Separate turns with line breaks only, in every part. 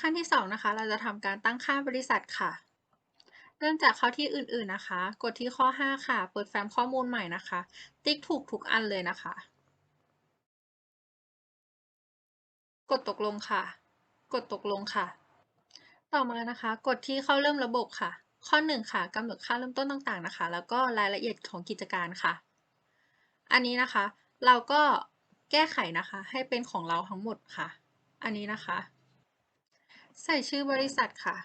ขั้นที่ 2 นะคะ เราจะทำการตั้งค่าบริษัทค่ะ เริ่มจากเข้าที่อื่นๆนะคะ กดที่ข้อ 5 ค่ะ เปิดแฟ้มข้อมูลใหม่นะคะ ติ๊กถูกทุกอันเลยนะคะ กดตกลงค่ะ กดตกลงค่ะ ต่อมานะคะ กดที่เข้าเริ่มระบบค่ะ ข้อ 1 ค่ะกำหนดค่าเริ่มต้นต่างๆนะคะ แล้วก็รายละเอียดของกิจการค่ะ อันนี้นะคะ เราก็แก้ไขนะคะ ให้เป็นของเราทั้งหมดค่ะ อันนี้นะคะ ใส่ชื่อบริษัทค่ะ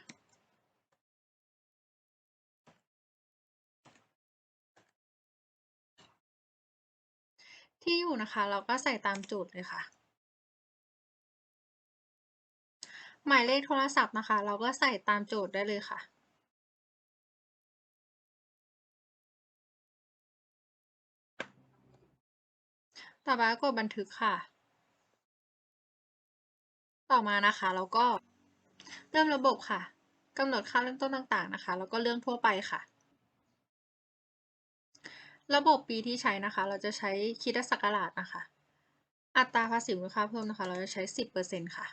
ที่อยู่นะคะเราก็ใส่ตามจทย์เลยค่ะ หมายเลขโทรศัพท์นะคะ เราก็ใส่ตามโจทย์ได้เลยค่ะต่อไปก็กดบันทึกค่ะ ต่อมานะคะเราก็ เริ่มระบบค่ะกำหนดค่าเริ่มต้นต่างๆนะคะ แล้วก็เรื่องทั่วไปค่ะ ระบบปีที่ใช้นะคะ เราจะใช้คิดศักราชนะคะ อัตราภาษีมูลค่าเพิ่มนะคะ เราจะใช้ 10%ค่ะ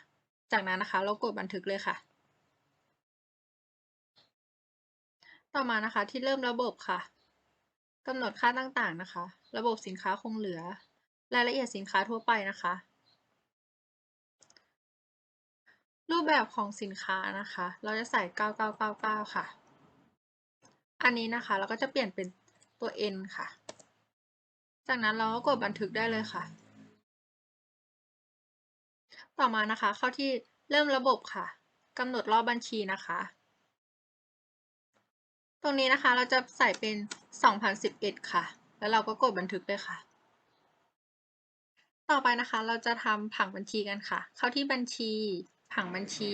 จากนั้นนะคะ เรากดบันทึกเลยค่ะ ต่อมานะคะที่เริ่มระบบค่ะกำหนดค่าต่างๆนะคะ ระบบสินค้าคงเหลือ รายละเอียดสินค้าทั่วไปนะคะ รูปแบบของสินค้านะคะ เราจะใส่ 9999 ค่ะ อันนี้นะคะเราก็จะเปลี่ยนเป็นตัว N ค่ะ จากนั้นเราก็กดบันทึกได้เลยค่ะ ต่อมานะคะเข้าที่เริ่มระบบค่ะกำหนดรอบบัญชีนะคะ ตรงนี้นะคะเราจะใส่เป็น 2011 ค่ะ แล้วเราก็กดบันทึกเลยค่ะ ต่อไปนะคะเราจะทำผังบัญชีกันค่ะ เข้าที่บัญชี ผังบัญชี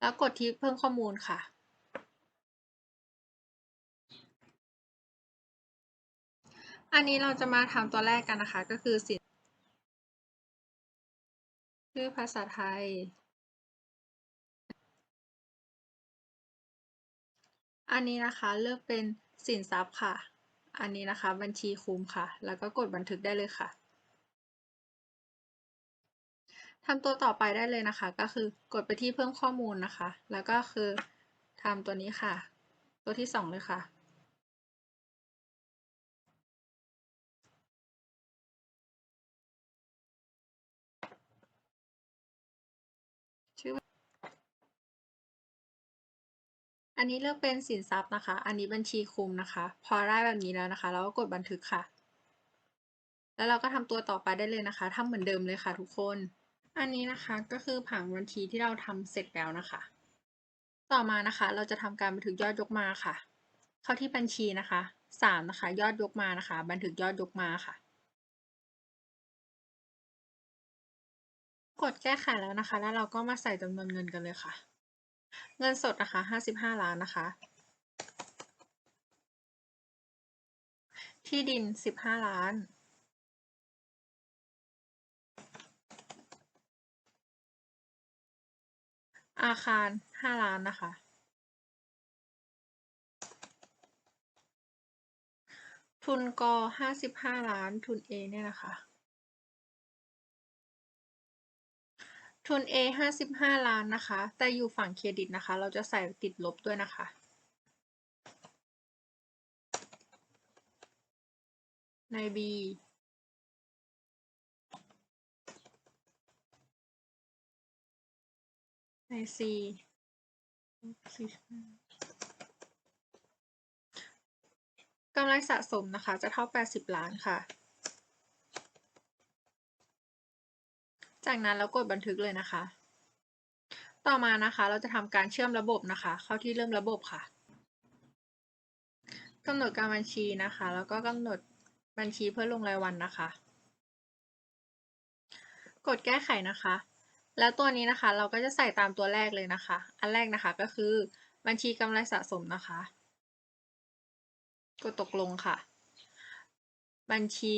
แล้วกดที่เพิ่มข้อมูลค่ะ อันนี้เราจะมาทำตัวแรกกันนะคะ ก็คือสินชื่อภาษาไทย อันนี้นะคะเลือกเป็นสินทรัพย์ค่ะ อันนี้นะคะบัญชีคุ้มค่ะ แล้วก็กดบันทึกได้เลยค่ะ ทำตัวต่อไปได้เลยนะคะ ก็คือกดไปที่เพิ่มข้อมูลนะคะ แล้วก็คือทำตัวนี้ค่ะ ตัวที่สองเลยค่ะ ชื่อ อันนี้เลือกเป็นสินทรัพย์นะคะ อันนี้บัญชีคุมนะคะ พอได้แบบนี้แล้วนะคะเราก็กดบันทึกค่ะ แล้วเราก็ทำตัวต่อไปได้เลยนะคะทำเหมือนเดิมเลยค่ะทุกคน อันนี้นะคะก็คือผังบัญชีที่เราทำเสร็จแล้วนะคะ ต่อมานะคะเราจะทำการบันทึกยอดยกมาค่ะ เข้าที่บัญชีนะคะสามนะคะยอดยกมานะคะ บันทึกยอดยกมาค่ะ กดแก้ไขแล้วนะคะ แล้วเราก็มาใส่จำนวนเงินกันเลยค่ะ เงินสดนะคะห้าสิบห้าล้านนะคะ ที่ดินสิบห้าล้าน อาคารห้าล้านนะคะ ทุนกห้าสิบห้าล้าน ทุน A เนี่ยนะคะ ทุน A ห้าสิบห้าล้านนะคะ แต่อยู่ฝั่งเครดิตนะคะ เราจะใส่ติดลบด้วยนะคะ ใน B ใน C กำไรสะสมนะคะ จะเท่า 80 ล้านค่ะ จากนั้นเรากดบันทึกเลยนะคะ ต่อมานะคะ เราจะทำการเชื่อมระบบนะคะ เข้าที่เริ่มระบบค่ะกำหนดการบัญชีนะคะ แล้วก็กำหนดบัญชีเพื่อลงรายวันนะคะ กดแก้ไขนะคะ แล้วตัวนี้นะคะ เราก็จะใส่ตามตัวแรกเลยนะคะ อันแรกนะคะก็คือบัญชีกำไรสะสมนะคะ กดตกลงค่ะ บัญชี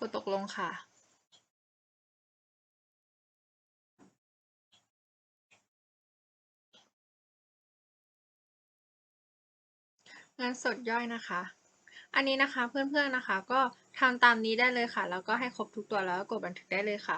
กดตกลงค่ะเงินสดย่อยนะคะ อันนี้นะคะเพื่อนๆนะคะก็ ทำตามนี้ได้เลยค่ะ แล้วก็ให้ครบทุกตัวแล้วก็กดบันทึกได้เลยค่ะ